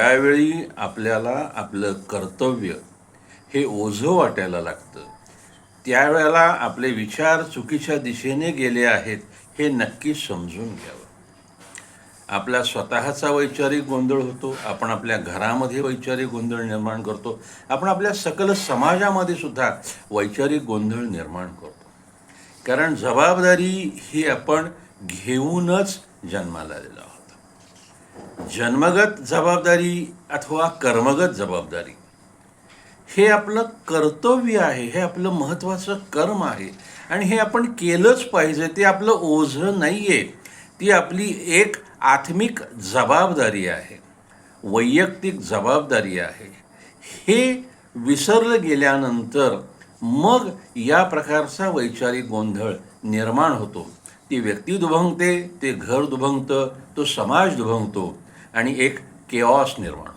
त्यावेळी आपल्याला आपलं कर्तव्य हे ओझं वाटायला लागतं त्यावेळेला आपले विचार चुकीच्या दिशेने गेले आहेत हे नक्की समजून घ्यावं. आपला स्वतःचा वैचारिक गोंधळ होतो आपण आपल्या घरामध्ये वैचारिक गोंधळ निर्माण करतो आपण आपल्या सकल समाजामध्ये सुद्धा वैचारिक गोंधळ निर्माण करतो. कारण जबाबदारी ही आपण घेऊनच जन्माला आलेलो आहोत. जन्मगत जबाबदारी अथवा कर्मगत जबाबदारी. हे आपलं कर्तव्य आहे हे आपलं महत्त्वाचं कर्म आहे आणि हे आपण केलंच पाहिजे ते आपलं ओझं नाही आहे ती आपली एक आत्मिक जबाबदारी आहे वैयक्तिक जबाबदारी आहे. हे विसरलं गेल्यानंतर मग या प्रकारचा वैचारिक गोंधळ निर्माण होतो. ती व्यक्ती दुभंगते ते घर दुभंगतं तो समाज दुभंगतो. आणि एक केऑस निर्माण.